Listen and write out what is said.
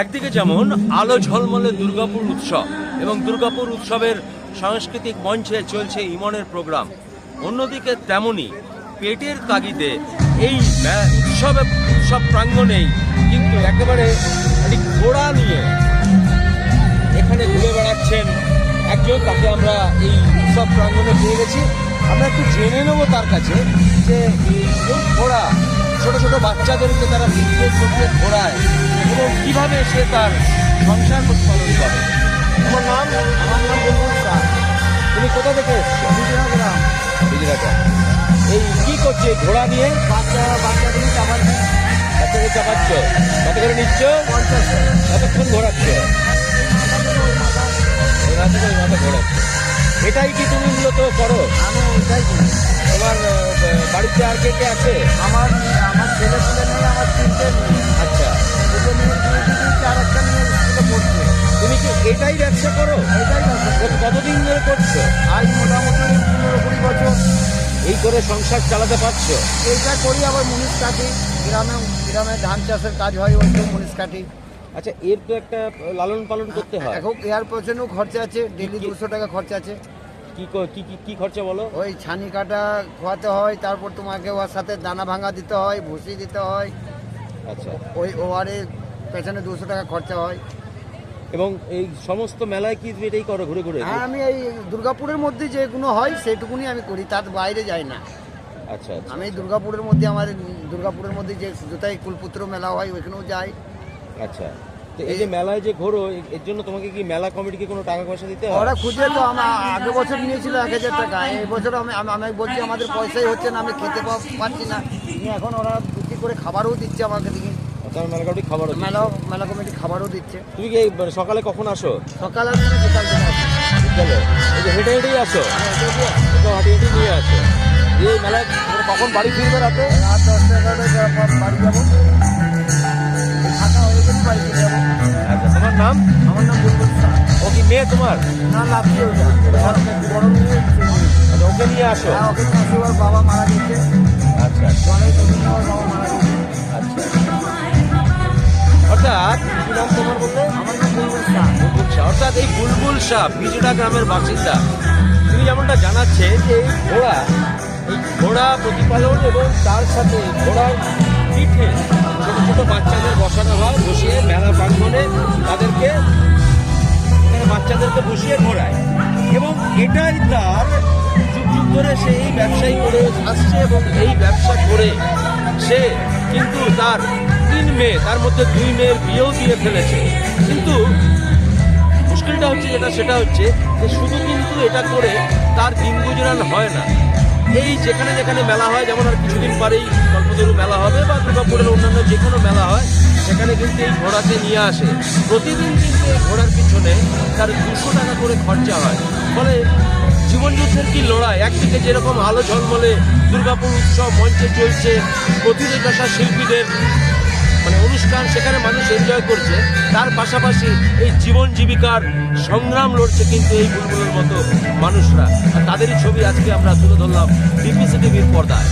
একদিকে যেমন আলো ঝলমলে দুর্গাপুর উৎসব এবং দুর্গাপুর উৎসবের সাংস্কৃতিক মঞ্চে চলছে ইমনের প্রোগ্রাম, অন্যদিকে তেমনই পেটের তাগিদে এই উৎসবে, উৎসব প্রাঙ্গণেই কিন্তু একেবারে একটি ঘোড়া নিয়ে এখানে ঘুরে বেড়াচ্ছেন একজন, তাকে আমরা এই উৎসব প্রাঙ্গণে পেয়ে গেছি। আমরা একটু জেনে নেব তার কাছে যে ঘোড়া বাচ্চাদেরকে তারা শিখিয়ে শিখিয়ে ঘোরায় এবং কীভাবে সে তার সংসার পালন করে? তোমার নাম আমার নাম তুমি কোথা থেকে এসছো? গুজরাট এই কি করছে ঘোড়া নিয়ে? বাচ্চা বাচ্চাদের চাপান বাচ্চাকে চাপাচ্ছ? কত করে নিচ্ছ? পঞ্চাশ কতক্ষণ ঘোরাচ্ছ? মাথা এটাই কি তুমি মূলত করো? আমি করি। তোমার বাড়িতে আর কে কে আছে? আমার আমার ছেলে ছেলে নেই আমার তিনটে আচ্ছা। দুটো দিয়েছি আর একটা মেয়ে স্কুলে পড়ছে। তুমি কি এটাই ব্যবসা করো? এটাই ব্যবসা। কতদিন ধরে করছ? আজ মোটামুটি পনেরো কুড়ি বছর। এই করে সংসার চালাতে পারছ? এইটা করি আবার মুনিশ কাটি গ্রামে গ্রামে ধান চাষের কাজ হয় ওই তো মুনিশ কাটি আচ্ছা এর তো একটা লালন পালন করতে হয়। এখন এয়ার পেছনেও খরচা আছে ডেলি দুশো টাকা খরচা আছে। কি ক- কি খরচা বলো? ওই ছানি কাটা খোয়াতে হয় তারপর তোমাকে ওর সাথে দানা ভাঙা দিতে হয় ভুসি দিতে হয়। আচ্ছা। ওই ওয়ারে পেছনে দুশো টাকা খরচা হয়। এবং এই সমস্ত মেলায় কি এটাই করো ঘুরে ঘুরে? হ্যাঁ আমি এই দুর্গাপুরের মধ্যে যেগুলো হয় সেটুকুনি আমি করি তার বাইরে যাই না। আচ্ছা আচ্ছা। আমি দুর্গাপুরের মধ্যে আমার দুর্গাপুরের মধ্যে যে জুতাই কুলপুত্র মেলা হয় ওইখানেও যাই। আচ্ছা। এই যে মেলায় যে ঘোরো এর জন্য তোমাকে কি মেলা কমিটিকে কোনো টাকা পয়সা দিতে হয়? ওরা খুঁজে তো আমার আগে বছর নিয়েছিল এক হাজার টাকা। এই বছর আমি আমি- বলছি আমাদের পয়সাই হচ্ছে না আমি খেতে পা- পাচ্ছি না। এখন ওরা বিক্রি করে খাবারও দিচ্ছে আমাকে দিকে তার মেলা কমিটি খাবার মেলা মেলা কমিটি খাবারও দিচ্ছে। তুমি কি সকালে কখন আসো? সকাল আসছে না বিকাল বিকালে? এই যে হেঁটে হেঁটেই আসো? তো হাঁটি হেঁটে নিয়ে আসো। এই মেলায় কখন বাড়ি ফিরবে রাতে? রাত মেয়ে তোমার? না লাভি ওটা বড় মেয়ে আচ্ছা ওকে নিয়ে আসো। হ্যাঁ ওকে নিয়ে আসি ওর বাবা মারা গেছে। আচ্ছা জলে দুদিন ওর বাবা মারা গেছে। আচ্ছা অর্থাৎ কি নাম তোমার বলতে আমার নাম বুলবুল শাহ। বুলবুল শাহ। অর্থাৎ এই বুলবুল শাহ বিজুড়া গ্রামের বাসিন্দা। তিনি যেমনটা জানাচ্ছে যে এই ঘোড়া এই ঘোড়া প্রতিপালন এবং তার সাথে ঘোড়ার পিঠে ছোট ছোট বাচ্চাদের বসানো হয় বসিয়ে মেলা প্রাঙ্গণে ব্যবসায়ী করে আসছে এবং এই ব্যবসা করে সে কিন্তু তার তিন মেয়ে, তার মধ্যে দুই মেয়ের বিয়েও দিয়ে ফেলেছে। কিন্তু মুশকিলটা হচ্ছে যেটা, সেটা হচ্ছে যে শুধু কিন্তু এটা করে তার দিন গুজরান হয় না। এই যেখানে যেখানে মেলা হয়, যেমন আর কিছুদিন পরেই কল্পতরু মেলা হবে বা দুর্গাপুরের অন্যান্য যে কোনো মেলা হয়, সেখানে কিন্তু এই ঘোড়াকে নিয়ে আসে। প্রতিদিন কিন্তু এই ঘোড়ার পিছনে তার দুশো টাকা করে খরচা হয়। ফলে একদিকে যেরকম আলো ঝলমলে দুর্গাপুর উৎসব মঞ্চে চলছে, প্রতিটি দশা শিল্পীদের মানে অনুষ্ঠান সেখানে মানুষ এনজয় করছে। তার পাশাপাশি এই জীবন জীবিকার সংগ্রাম লড়ছে কিন্তু এই বুলবুলের মতো মানুষরা। আর তাদেরই ছবি আজকে আমরা তুলে ধরলাম ডিপিসি টিভির পর্দায়।